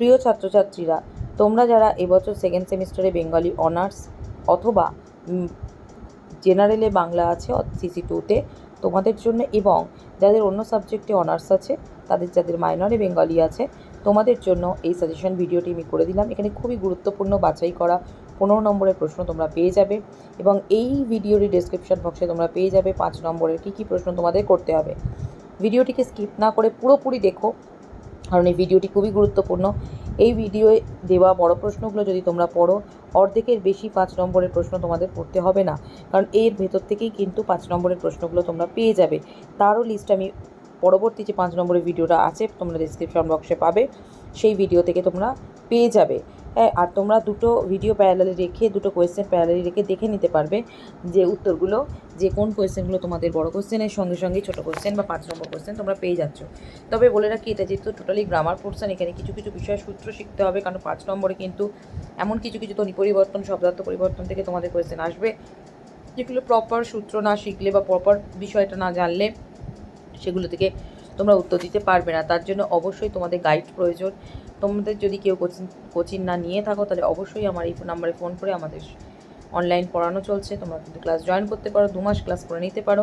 প্রিয় ছাত্রছাত্রীরা, তোমরা যারা এবছর সেকেন্ড সেমিস্টারে বেঙ্গলি অনার্স অথবা জেনারেলে বাংলা আছে সিসি টুতে তোমাদের জন্য এবং যাদের অন্য সাবজেক্টে অনার্স আছে, তাদের যাদের মাইনরে বেঙ্গলি আছে, তোমাদের জন্য এই সাজেশন ভিডিওটি আমি করে দিলাম। এখানে খুবই গুরুত্বপূর্ণ বাছাই করা পনেরো নম্বরের প্রশ্ন তোমরা পেয়ে যাবে এবং এই ভিডিওরই ডেসক্রিপশন বক্সে তোমরা পেয়ে যাবে পাঁচ নম্বরের কী কী প্রশ্ন তোমাদের করতে হবে। ভিডিওটিকে স্কিপ না করে পুরোপুরি দেখো। কারণ এই ভিডিওটি খুবই গুরুত্বপূর্ণ। এই ভিডিওয়ে দেওয়া বড় প্রশ্নগুলো যদি তোমরা পড়ো, অর্ধেকের বেশি পাঁচ নম্বরের প্রশ্ন তোমাদের পড়তে হবে না। কারণ এর ভেতর থেকেই কিন্তু পাঁচ নম্বরের প্রশ্নগুলো তোমরা পেয়ে যাবে। তারও লিস্ট আমি পরবর্তী যে পাঁচ নম্বরের ভিডিওটা আছে, তোমরা ডিসক্রিপশন বক্সে পাবে। সেই ভিডিও থেকে তোমরা পেয়ে যাবে। আর তোমরা দুটো ভিডিও প্যারালালি রেখে, দুটো কোয়েশ্চেন প্যারালালি রেখে দেখে নিতে পারবে যে উত্তরগুলো, যে কোন কোয়েশ্চেনগুলো তোমাদের বড় কোয়েশ্চেনের সঙ্গে সঙ্গে ছোটো কোয়েশ্চেন বা পাঁচ নম্বর কোয়েশ্চেন তোমরা পেয়ে যাচ্ছ। তবে বলে রাখি, এটা যেহেতু টোটালি গ্রামার পোর্শন এখানে কিছু কিছু বিষয় সূত্র শিখতে হবে, কারণ পাঁচ নম্বরে কিন্তু এমন কিছু কিছু ধ্বনি পরিবর্তন, শব্দার্থ পরিবর্তন থেকে তোমাদের কোয়েশ্চেন আসবে। যেগুলো প্রপার সূত্র না শিখলে বা প্রপার বিষয়টা না জানলে, সেগুলো থেকে তোমরা উত্তর দিতে পারবে না। তার জন্য অবশ্যই তোমাদের গাইড প্রয়োজন। তোমাদের যদি কেউ কোচিং কোচিং না নিয়ে থাকো, তাহলে অবশ্যই আমার এই নাম্বারে ফোন করে আমাদের অনলাইন পড়ানো চলছে। তোমরা কিন্তু ক্লাস জয়েন করতে পারো, দু মাস ক্লাস করে নিতে পারো।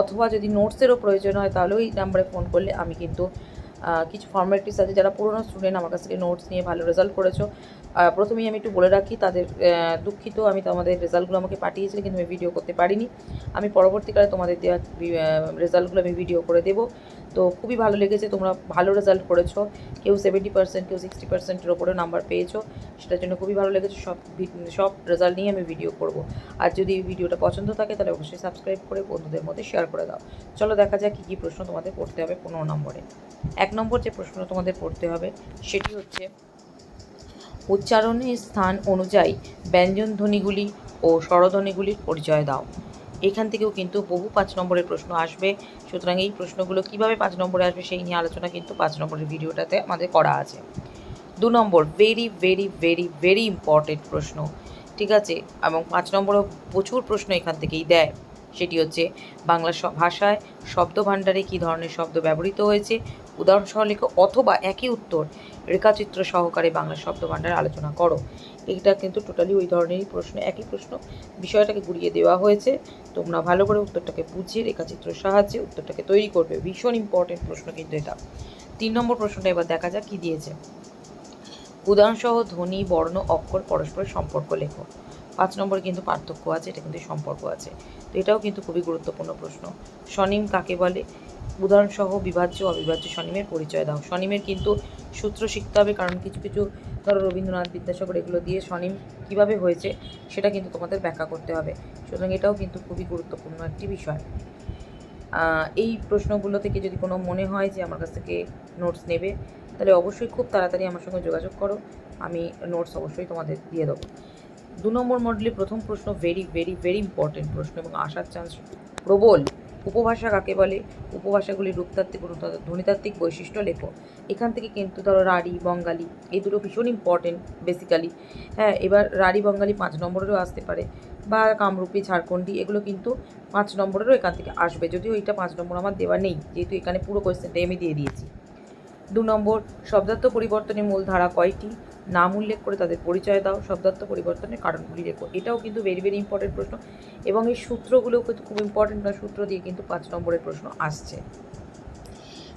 অথবা যদি নোটসেরও প্রয়োজন হয়, তাহলেও এই নাম্বারে ফোন করলে আমি কিন্তু কিছু ফর্মালিটিস আছে যারা পুরোনো স্টুডেন্ট আমার কাছ থেকে নোটস নিয়ে ভালো রেজাল্ট করেছ। প্রথমেই আমি একটু বলে রাখি, তাদের দুঃখিত, আমি তোমাদের রেজাল্টগুলো আমাকে পাঠিয়েছিলে কিন্তু আমি ভিডিও করতে পারিনি। আমি পরবর্তীকালে তোমাদের দেওয়া রেজাল্টগুলো আমি ভিডিও করে দেবো। তো খুবই ভালো লেগেছে, তোমরা ভালো রেজাল্ট করেছ। কেউ সেভেন্টি পার্সেন্ট কেউ সিক্সটি পার্সেন্টের ওপরে নাম্বার পেয়েছ। সেটার জন্য খুবই ভালো লেগেছে, সব সব রেজাল্ট নিয়ে আমি ভিডিও করব। আর যদি ভিডিওটা পছন্দ থাকে, তাহলে অবশ্যই সাবস্ক্রাইব করে বন্ধুদের মধ্যে শেয়ার করে দাও। চলো দেখা যাক কী কী প্রশ্ন তোমাদের পড়তে হবে পনেরো নম্বরে। এক নম্বর যে প্রশ্ন তোমাদের পড়তে হবে, সেটি হচ্ছে, উচ্চারণের স্থান অনুযায়ী ব্যঞ্জন ধ্বনিগুলি ও স্বরধ্বনিগুলির পরিচয় দাও। এখান থেকেও কিন্তু বহু পাঁচ নম্বরের প্রশ্ন আসবে। সুতরাং এই প্রশ্নগুলো কীভাবে পাঁচ নম্বরে আসবে সেই নিয়ে আলোচনা কিন্তু পাঁচ নম্বরের ভিডিওটাতে আমাদের করা আছে। দু নম্বর very very very very important প্রশ্ন। ঠিক আছে? এবং পাঁচ নম্বরও প্রচুর প্রশ্ন এখান থেকেই দেয়। সেটি হচ্ছে বাংলা ভাষায় শব্দ ভাণ্ডারে কী ধরনের শব্দ ব্যবহৃত হয়েছে উদাহরণসহ লেখো অথবা একই উত্তর রেখাচিত্র সহকারে বাংলা শব্দ ভাণ্ডারে আলোচনা করো। এটা কিন্তু টোটালি ওই ধরনেরই প্রশ্ন, একই প্রশ্ন। বিষয়টাকে গুড়িয়ে দেওয়া হয়েছে। তোমরা ভালো করে উত্তরটাকে বুঝিয়ে রেখাচিত্রের সাহায্যে উত্তরটাকে তৈরি করবে। ভীষণ ইম্পর্টেন্ট প্রশ্ন কিন্তু এটা। তিন নম্বর প্রশ্নটা এবার দেখা যাক কী দিয়েছে। উদাহরণসহ ধ্বনি, বর্ণ, অক্ষর পরস্পরের সম্পর্ক লেখো। পাঁচ নম্বরে কিন্তু পার্থক্য আছে, এটা কিন্তু সম্পর্ক আছে। তো এটাও কিন্তু খুবই গুরুত্বপূর্ণ প্রশ্ন। স্বনিম কাকে বলে? উদাহরণসহ বিভাজ্য, অবিভাজ্য স্বনিমের পরিচয় দাও। স্বনিমের কিন্তু সূত্র শিখতে হবে, কারণ কিছু কিছু ধরো রবীন্দ্রনাথ বিদ্যাসাগর এগুলো দিয়ে স্বনিম কীভাবে হয়েছে, সেটা কিন্তু তোমাদের ব্যাখ্যা করতে হবে। সুতরাং এটাও কিন্তু খুবই গুরুত্বপূর্ণ একটি বিষয়। এই প্রশ্নগুলো থেকে যদি কোনো মনে হয় যে আমার কাছ থেকে নোটস নেবে, তাহলে অবশ্যই খুব তাড়াতাড়ি আমার সঙ্গে যোগাযোগ করো। আমি নোটস অবশ্যই তোমাদের দিয়ে দেবো। দু নম্বর মডেলে প্রথম প্রশ্ন ভেরি ভেরি ভেরি ইম্পর্টেন্ট প্রশ্ন এবং আসার চান্স প্রবল। উপভাষা কাকে বলে? উপভাষাগুলির রূপতাত্ত্বিক ধ্বনিতাত্ত্বিক বৈশিষ্ট্য লেখো। এখান থেকে কিন্তু ধরো রাঢ়ী, বঙ্গালী, এই দুটো ভীষণ ইম্পর্টেন্ট বেসিক্যালি হ্যাঁ এবার রাঢ়ী, বঙ্গালী পাঁচ নম্বরেরও আসতে পারে বা কামরূপী, ঝাড়খণ্ডী, এগুলো কিন্তু পাঁচ নম্বরেরও এখান থেকে আসবে। যদিও এটা পাঁচ নম্বর আমার দেওয়া নেই, যেহেতু এখানে পুরো কোয়েশ্চেনটাই আমি দিয়ে দিয়েছি। দু নম্বর, শব্দার্থ পরিবর্তনের মূল ধারা কয়টি? নাম উল্লেখ করে তাদের পরিচয় দাও, শব্দার্থ পরিবর্তনের কারণগুলি লেখো। এটাও কিন্তু ভেরি ভেরি ইম্পর্টেন্ট প্রশ্ন। এবং এই সূত্রগুলোও কিন্তু খুব ইম্পর্টেন্ট না সূত্র দিয়ে কিন্তু পাঁচ নম্বরের প্রশ্ন আসছে।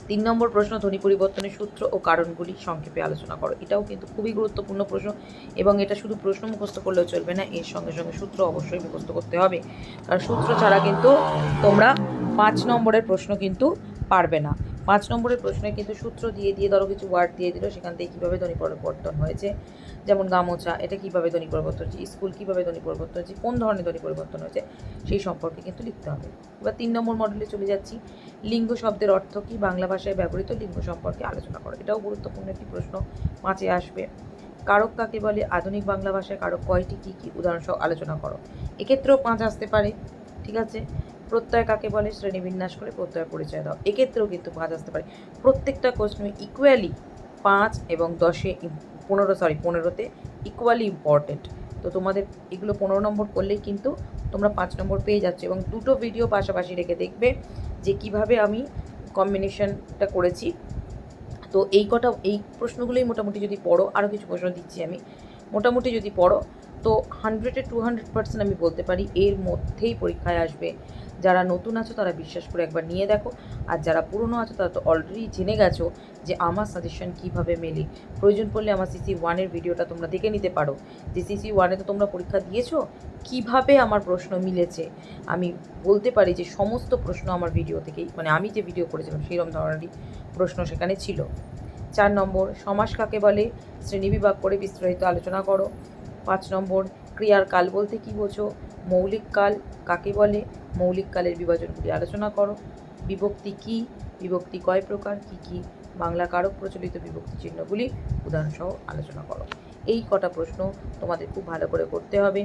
তিন নম্বর প্রশ্ন, ধ্বনি পরিবর্তনের সূত্র ও কারণগুলি সংক্ষেপে আলোচনা করো। এটাও কিন্তু খুবই গুরুত্বপূর্ণ প্রশ্ন এবং এটা শুধু প্রশ্ন মুখস্থ করলেও চলবে না, এর সঙ্গে সঙ্গে সূত্র অবশ্যই মুখস্থ করতে হবে। কারণ সূত্র ছাড়া কিন্তু তোমরা পাঁচ নম্বরের প্রশ্ন কিন্তু পারবে না। পাঁচ নম্বরের প্রশ্নে কিন্তু সূত্র দিয়ে দিয়ে ধরো কিছু ওয়ার্ড দিয়ে দিল, সেখান থেকে কীভাবে ধ্বনি পরিবর্তন হয়েছে? যেমন গামোচা, এটা কীভাবে ধ্বনি পরিবর্তন হচ্ছে? স্কুল কীভাবে ধ্বনি পরিবর্তন হয়েছে কোন ধরনের ধ্বনি পরিবর্তন হয়েছে? সেই সম্পর্কে কিন্তু লিখতে হবে। এবার তিন নম্বর মডেলে চলে যাচ্ছি। লিঙ্গ শব্দের অর্থ কী? বাংলা ভাষায় ব্যবহৃত লিঙ্গ সম্পর্কে আলোচনা করো। এটাও গুরুত্বপূর্ণ একটি প্রশ্ন পাঁচে আসবে। কারক কাকে বলে? আধুনিক বাংলা ভাষায় কারক কয়টি? কী কী? উদাহরণ সহ আলোচনা করো। এক্ষেত্রেও পাঁচ আসতে পারে, ঠিক আছে? প্রত্যয় কাকে বলে শ্রেণীবিন্যাস করে প্রত্যয় পরিচয় দাও। এক্ষেত্রেও কিন্তু পাঁচ আসতে পারে। প্রত্যেকটা কোশ্চেন ইকুয়ালি পাঁচ এবং দশে পনেরো সরি পনেরোতে ইকুয়ালি ইম্পর্টেন্ট তো তোমাদের এগুলো পনেরো নম্বর করলেই কিন্তু তোমরা পাঁচ নম্বর পেয়ে যাচ্ছ এবং দুটো ভিডিও পাশাপাশি রেখে দেখবে যে কীভাবে আমি কম্বিনেশনটা করেছি। তো এই কটা, এই প্রশ্নগুলোই মোটামুটি যদি পড়ো আরও কিছু প্রশ্ন দিচ্ছি আমি। মোটামুটি যদি পড়ো তো হান্ড্রেডে টু হান্ড্রেড পার্সেন্ট আমি বলতে পারি, এর মধ্যেই পরীক্ষায় আসবে। যারা নতুন আছো, তারা বিশ্বাস করে একবার নিয়ে দেখো। আর যারা পুরনো আছো, তারা তো অলরেডি জেনে গেছো যে আমার সাজেশন কীভাবে মেলে। প্রয়োজন পড়লে আমার সিসি ওয়ানের ভিডিওটা তোমরা দেখে নিতে পারো। যে সিসি ওয়ানে তো তোমরা পরীক্ষা দিয়েছ, কীভাবে আমার প্রশ্ন মিলেছে? আমি বলতে পারি যে সমস্ত প্রশ্ন আমার ভিডিও থেকেই মানে আমি যে ভিডিও করেছিলাম সেইরকম ধরনেরই প্রশ্ন সেখানে ছিল। চার নম্বর, সমাস কাকে বলে? শ্রেণীবিভাগ করে বিস্তারিত আলোচনা করো। পাঁচ নম্বর, ক্রিয়ার কাল বলতে কী বোঝো? মৌলিক কাল কাকে বলে? মৌলিক কালের বিভাজনগুলি আলোচনা করো। বিভক্তি কি? বিভক্তি কয় প্রকার? কি কি? বাংলা কারক প্রচলিত বিভক্তি চিহ্নগুলি উদাহরণসহ আলোচনা করো। এই কটা প্রশ্ন তোমাদের খুব ভালো করে করতে হবে।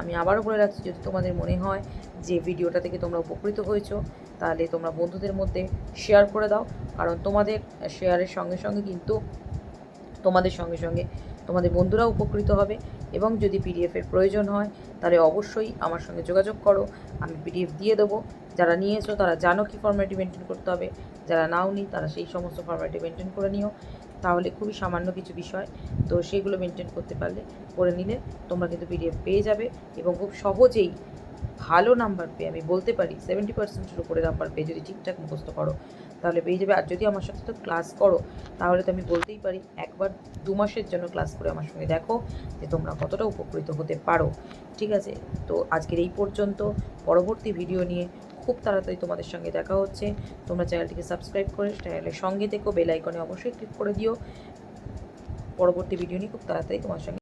আমি আবারও বলে রাখছি, যদি তোমাদের মনে হয় যে ভিডিওটা থেকে তোমরা উপকৃত হয়েছো, তাহলে তোমরা বন্ধুদের মধ্যে শেয়ার করে দাও। কারণ তোমাদের শেয়ারের সঙ্গে সঙ্গে কিন্তু তোমাদের সঙ্গে সঙ্গে তোমাদের বন্ধুরাও উপকৃত হবে। এবং যদি পিডিএফের প্রয়োজন হয়, তাহলে অবশ্যই আমার সঙ্গে যোগাযোগ করো। আমি পিডিএফ দিয়ে দেবো। যারা নিয়েছো, তারা জানো কি ফর্ম্যালিটি মেনটেন করতে হবে। যারা নাও নি তারা সেই সমস্ত ফর্ম্যালিটি মেনটেন করে নিও। তাহলে খুবই সামান্য কিছু বিষয়। তো সেগুলো মেনটেন করতে পারলে করে নিলে তোমরা কিন্তু পিডিএফ পেয়ে যাবে এবং খুব সহজেই ভালো নাম্বার পেয়ে আমি বলতে পারি সেভেন্টি পার্সেন্টের উপরে নাম্বার পেয়ে যদি ঠিকঠাক মুখস্থ করো, তাহলে পেয়ে যাবে। আর যদি আমার সাথে তো ক্লাস করো, তাহলে তো আমি বলতেই পারি একবার দু মাসের জন্য ক্লাস করে আমার সঙ্গে দেখো যে তোমরা কতটা উপকৃত হতে পারো। ঠিক আছে? তো আজকের এই পর্যন্ত। পরবর্তী ভিডিও নিয়ে খুব তাড়াতাড়ি তোমাদের সঙ্গে দেখা হচ্ছে। তোমরা চ্যানেলটিকে সাবস্ক্রাইব করে চ্যানেলের সঙ্গে থেকো বেল আইকনে অবশ্যই ক্লিক করে দিও। পরবর্তী ভিডিও নিয়ে খুব তাড়াতাড়ি তোমার সঙ্গে